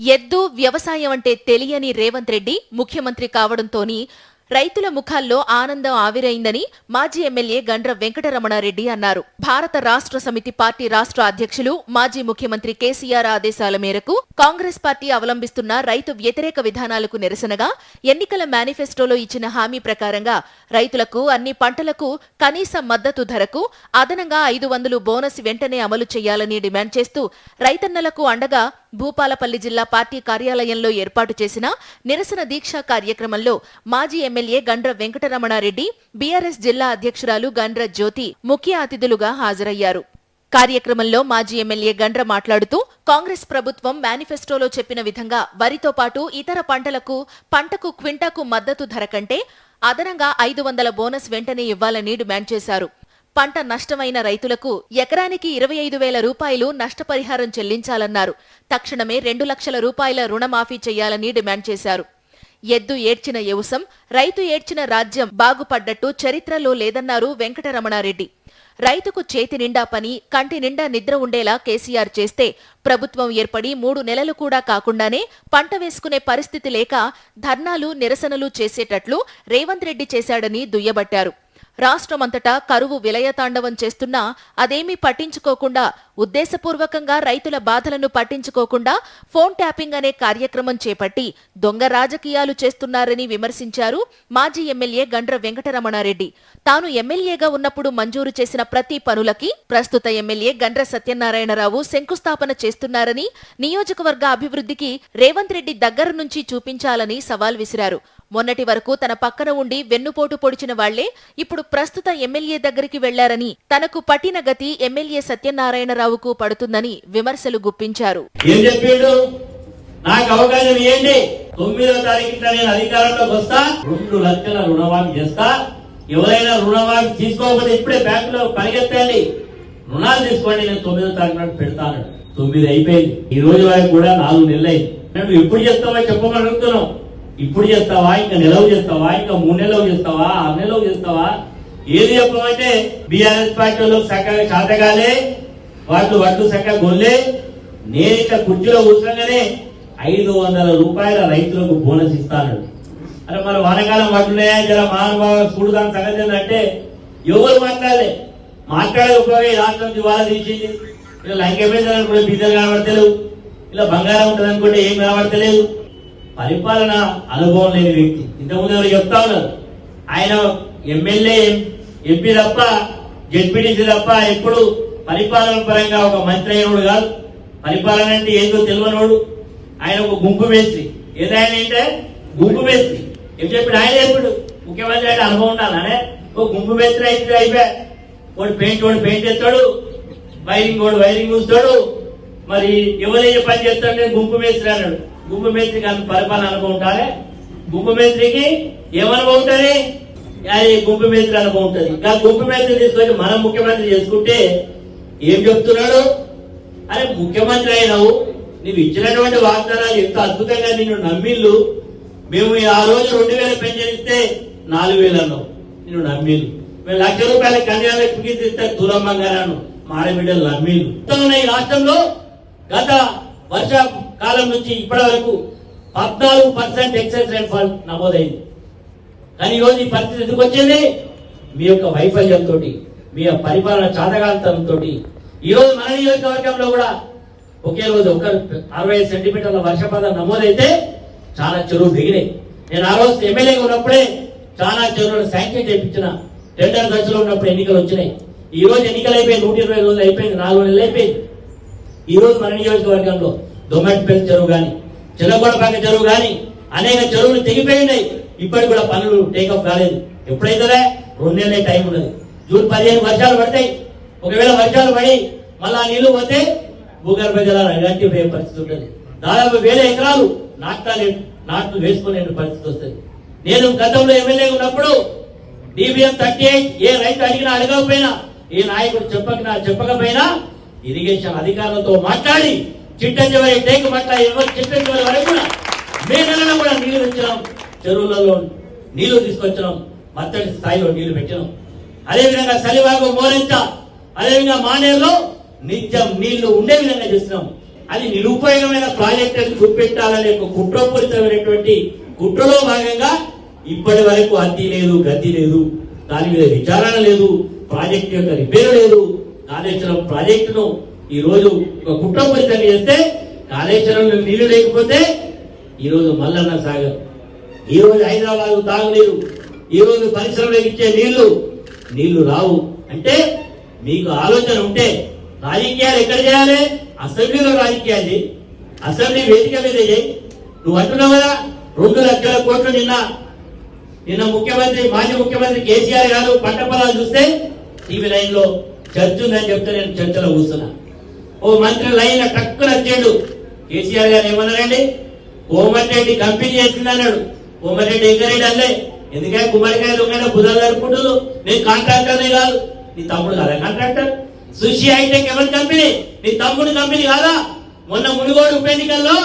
ఎద్దు వ్యవసాయం అంటే తెలియని రేవంత్ రెడ్డి ముఖ్యమంత్రి కావడంతోని రైతుల ముఖాల్లో ఆనందం ఆవిరైందని మాజీ ఎమ్మెల్యే గండ్ర వెంకటరమణారెడ్డి అన్నారు. భారత రాష్ట్ర సమితి పార్టీ రాష్ట్ర అధ్యక్షులు మాజీ ముఖ్యమంత్రి కేసీఆర్ ఆదేశాల మేరకు కాంగ్రెస్ పార్టీ అవలంబిస్తున్న రైతు వ్యతిరేక విధానాలకు నిరసనగా ఎన్నికల మేనిఫెస్టోలో ఇచ్చిన హామీ ప్రకారంగా రైతులకు అన్ని పంటలకు కనీస మద్దతు ధరకు అదనంగా ఐదు వందలు బోనస్ వెంటనే అమలు చేయాలని డిమాండ్ చేస్తూ రైతన్నలకు అండగా భూపాలపల్లి జిల్లా పార్టీ కార్యాలయంలో ఏర్పాటు చేసిన నిరసన దీక్ష కార్యక్రమంలో మాజీ ఎమ్మెల్యే గండ్ర వెంకటరమణారెడ్డి బీఆర్ఎస్ జిల్లా అధ్యక్షురాలు గండ్ర జ్యోతి ముఖ్య అతిథులుగా హాజరయ్యారు. కార్యక్రమంలో మాజీ ఎమ్మెల్యే గండ్ర మాట్లాడుతూ కాంగ్రెస్ ప్రభుత్వం మేనిఫెస్టోలో చెప్పిన విధంగా వరితో పాటు ఇతర పంటలకు పంటకు క్వింటాకు మద్దతు ధర కంటే అదనంగా ఐదు వందల బోనస్ వెంటనే ఇవ్వాలని డిమాండ్ చేశారు. పంట నష్టమైన రైతులకు ఎకరానికి ఇరవై ఐదు వేల రూపాయలు నష్టపరిహారం చెల్లించాలన్నారు. తక్షణమే రెండు లక్షల రూపాయల రుణమాఫీ చేయాలని డిమాండ్ చేశారు. ఎద్దు ఏడ్చిన యవసం రైతు ఏడ్చిన రాజ్యం బాగుపడ్డట్టు చరిత్రలో లేదన్నారు వెంకటరమణారెడ్డి. రైతుకు చేతి నిండా పని కంటి నిండా నిద్ర ఉండేలా కేసీఆర్ చేస్తే ప్రభుత్వం ఏర్పడి మూడు నెలలు కూడా కాకుండానే పంట వేసుకునే పరిస్థితి లేక ధర్నాలు నిరసనలు చేసేటట్లు రేవంత్ రెడ్డి చేశాడని దుయ్యబట్టారు. రాష్ట్రమంతటా కరువు విలయతాండవం చేస్తున్నా అదేమీ పట్టించుకోకుండా ఉద్దేశపూర్వకంగా రైతుల బాధలను పట్టించుకోకుండా ఫోన్ ట్యాపింగ్ అనే కార్యక్రమం చేపట్టి దొంగ రాజకీయాలు చేస్తున్నారని విమర్శించారు మాజీ ఎమ్మెల్యే గండ్ర వెంకటరమణారెడ్డి. తాను ఎమ్మెల్యేగా ఉన్నప్పుడు మంజూరు చేసిన ప్రతి పనులకి ప్రస్తుత ఎమ్మెల్యే గండ్ర సత్యనారాయణరావు శంకుస్థాపన చేస్తున్నారని నియోజకవర్గ అభివృద్ధికి రేవంత్ రెడ్డి దగ్గర నుంచి చూపించాలని సవాల్ విసిరారు. మొన్నటి వరకు తన పక్కన ఉండి వెన్నుపోటు పొడిచిన వాళ్ళే ఇప్పుడు ప్రస్తుత ఎమ్మెల్యే దగ్గరికి వెళ్ళారని తనకు పట్టిన గతి ఎమ్మెల్యే సత్యనారాయణరావుకు పడుతుందని విమర్శలు గుప్పించారు. నాకు అవకాశం ఇవ్వండి తొమ్మిదో తారీఖు నేను అధికారంలోకి వస్తా రెండు లక్షల రుణమాఫీ చేస్తా. ఎవరైనా రుణమాఫీ తీసుకోకపోతే ఇప్పుడే బ్యాంకులో పరిగెత్తండి రుణాలు తీసుకోండి నేను తొమ్మిదో తారీఖు నాడు పెడతాను. తొమ్మిది అయిపోయింది. ఈ రోజు వరకు కూడా నాలుగు నెలలు అయింది నువ్వు ఎప్పుడు చేస్తామో చెప్పమని అడుగుతున్నాం. ఇప్పుడు చేస్తావా? ఇంకా నెలవు చేస్తావా? ఇంకా మూడు నెలలు చేస్తావా? ఆరు నెలలు చేస్తావా? ఏది చెప్పమంటే బీఆర్ఎస్ పార్టీలో చక్కగా చాతగాలే వాళ్ళు వడ్లు చక్కగా గొల్లే నేను ఇక్కడ కుర్చీలో కూర్చోగానే ఐదు వందల రూపాయల రైతులకు బోనస్ ఇస్తాను. అరే మరి వానకాలం వడ్లున్నాయా? జర మహానుభావ చూడదాని సంగతి ఏంటంటే ఎవరు మాట్లాడలే. మాట్లాడే ఉపయోగం రాష్ట్రం దివాలా తీసింది. ఇలా లంకెపోయింది అనుకుంటే కనబడతలేవు. ఇలా బంగారం ఉంటుంది అనుకుంటే ఏం కనబడతలేదు. పరిపాలన అనుభవం లేని వ్యక్తి. ఇంతకుముందు ఎవరు చెప్తా ఉన్నారు? ఆయన ఎమ్మెల్యే ఎంపీ తప్ప జడ్పీటీసీ తప్ప ఎప్పుడు పరిపాలన పరంగా ఒక మంత్రి అయినోడు కాదు. పరిపాలన అంటే ఏందో తెలియనోడు. ఆయన ఒక గుంపు మేస్త్రి. ఏదైనా ఏంటంటే గుంపు మేస్త్రి. ఏం చెప్పాడు ఆయన ఎప్పుడు ముఖ్యమంత్రి అంటే అనుభవం ఉండాలనే. ఓ గుంపు మేస్త్రి అయితే అయిపోయా. వాడు పెయింట్ వాడు పెయింట్ చేస్తాడు వైరింగ్ వాడు వైరింగ్ చూస్తాడు. మరి ఎవరైనా పని చేస్తాడంటే గుంపు మేస్త్రి అన్నాడు. గుంపు మేస్త్రికి అంత పరిపాలన అనుభవం ఉండాలి గుంపు మేస్త్రికి ఏమనుభవం ఉంటుంది? అది గుంపు మేత్రి అనుభవం ఉంటుంది. ఇంకా గుంపు మేత్రి తీసుకొని మనం ముఖ్యమంత్రి చేసుకుంటే ఏం చెప్తున్నాడు? అరే ముఖ్యమంత్రి అయినావు నువ్వు ఇచ్చినటువంటి వాగ్దానాలు ఎంత అద్భుతంగా నిన్ను నమ్మిళ్ళు. మేము ఆ రోజు రెండు వేల పెన్షన్ ఇస్తే నాలుగు వేలు అన్నావు. నిన్ను నమ్మిళ్ళు. మేము లక్ష రూపాయల కన్యాల ఇస్తే దూరం గారు మాడబిడ్డలు నమ్మిళ్ళు. ఈ రాష్ట్రంలో. గత వర్షాకాలం నుంచి ఇప్పటి వరకు పద్నాలుగు పర్సెంట్ ఎక్సైజ్ రైన్ఫాల్ ఫాల్ నమోదైంది. కానీ ఈరోజు రోజు ఈ పరిస్థితి ఎందుకు వచ్చింది? మీ యొక్క వైఫల్యంతో మీ యొక్క పరిపాలన చాతకాంతంతో ఈ రోజు మన నియోజకవర్గంలో కూడా ఒకే రోజు ఒక అరవై సెంటీమీటర్ల వర్షపాతం నమోదైతే చాలా చెరువులు దిగినాయి. నేను ఆ రోజు ఎమ్మెల్యేగా ఉన్నప్పుడే చాలా చెరువులు శాంక్షన్ చేయించిన టెండర్ దశలో ఉన్నప్పుడు ఎన్నికలు వచ్చినాయి. ఈ రోజు ఎన్నికలు అయిపోయి నూట ఇరవై రోజులు అయిపోయింది నాలుగు నెలలు అయిపోయింది. ఈరోజు రోజు మన నియోజకవర్గంలో దొమ్మటిపల్లి చెరువు గాని చిన్నగొడపాక చెరువు కానీ అనేక చెరువులు తెగిపోయినాయి. ఇప్పటికి కూడా పనులు టేకప్ కాలేదు. ఎప్పుడైతేనే రెండు నెలలే టైం ఉన్నది. జూన్ పదిహేను వర్షాలు పడతాయి. ఒకవేళ వర్షాలు పడి మళ్ళా నీళ్ళు పోతే భూగర్భ జలాలు అలాంటి పరిస్థితి ఉంటుంది. దాదాపు వేల ఎకరాలు నాటాలు నాట్లు వేసుకునే పరిస్థితి వస్తుంది. నేను గతంలో ఎమ్మెల్యే ఉన్నప్పుడు డిబిఎం థర్టీ ఎయిట్ ఏ రైతు అడిగినా అడగకపోయినా ఏ నాయకుడు చెప్పక చెప్పకపోయినా ఇరిగేషన్ అధికారులతో మాట్లాడి చిట్టంజవరి చివరి టేక్ ఎవరు చిట్ట వరకు కూడా మే నెలలో కూడా నీళ్ళు తెచ్చినాం. చెరువులలో నీళ్ళు తీసుకొచ్చినాం. మత్తడి స్థాయిలో నీళ్ళు పెట్టినాం. అదేవిధంగా సలివాగు మోరెంత అదేవిధంగా మానేరులో నిత్యం నీళ్ళు ఉండే విధంగా చేస్తున్నాం అది నిరుపయోగమైన ప్రాజెక్ట్ అని చూపెట్టాలనే ఒక కుట్రపూరితమైనటువంటి కుట్రలో భాగంగా ఇప్పటి వరకు అద్దీ లేదు గద్దీ లేదు. దాని మీద విచారణ లేదు. ప్రాజెక్ట్ యొక్క రిపేర్ లేదు. కాళేశ్వరం ప్రాజెక్టును ఈ రోజు ఒక కుట్రపూరితంగా చేస్తే కాళేశ్వరంలో నీళ్ళు లేకపోతే ఈరోజు మల్లన్న సాగర్. ఈ రోజు హైదరాబాద్ తాగునీరు ఈ రోజు పరిశ్రమలకు ఇచ్చే నీళ్ళు నీళ్ళు రావు. అంటే మీకు ఆలోచన ఉంటే రాజకీయాలు ఎక్కడ చేయాలి? అసెంబ్లీలో రాజకీయాలు అసెంబ్లీ వేదిక మీద చేయి. నువ్వు అంటున్నావు కదా రెండు లక్షల కోట్లు నిన్న నిన్న ముఖ్యమంత్రి మాజీ ముఖ్యమంత్రి కేసీఆర్ గారు పంట పొలాలు చూస్తే టీవీ లైన్లో చర్చ ఉందని చెప్తే నేను చర్చలో కూర్చున్నా. ఓ మంత్రి లైన్ టక్కున వచ్చాడు. కేసీఆర్ గారు ఏమన్నారండి? కోమటిరెడ్డి కంపెనీ చేసింది అన్నాడు. కోమటిరెడ్డి ఎంకరెడ్డి అల్లే. ఎందుకంటే గుమ్మడికాయ దొంగ బుధాలు జరుపుకుంటున్నారు నేను కాంట్రాక్టర్నే కాదు. నీ తమ్ముడు కాదా కాంట్రాక్టర్? సుషి హైటెక్ ఎవరి కంపెనీ? నీ తమ్ముడు కంపెనీ కాదా? మొన్న మునుగోడు ఉప ఎన్నికల్లో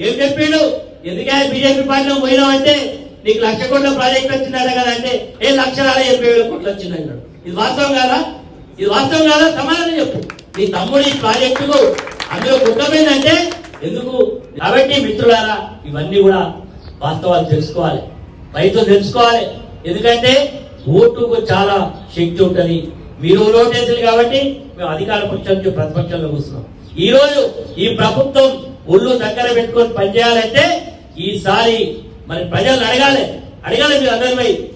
ఏం చెప్పిండు? ఎందుకంటే బీజేపీ పార్టీలో పోయినావంటే? నీకు లక్ష కోట్ల ప్రాజెక్ట్ వచ్చిందట కదా అంటే. ఏ లక్షల ఎనభై వేల కోట్లు వచ్చింది అన్నాడు ఇది వాస్తవం కాదా? ఇది వాస్తవం కాదా? సమాధానం చెప్పు. నీ తమ్ముడు ఈ ప్రాజెక్టులు అందులో కుట్టమైందంటే ఎందుకు? కాబట్టి మిత్రులారా ఇవన్నీ కూడా వాస్తవాలు తెలుసుకోవాలి. రైతులు తెలుసుకోవాలి. ఎందుకంటే ఓటుకు చాలా శక్తి ఉంటుంది. మీరు ఓటేసారు కాబట్టి మేము అధికార పక్షం నుంచి ప్రతిపక్షంలో కూర్చున్నాం. ఈ రోజు ఈ ప్రభుత్వం ఒళ్ళు దగ్గర పెట్టుకొని పనిచేయాలంటే ఈసారి మరి ప్రజలను అడగాలి. అడగాలి మీరు అందరిపై.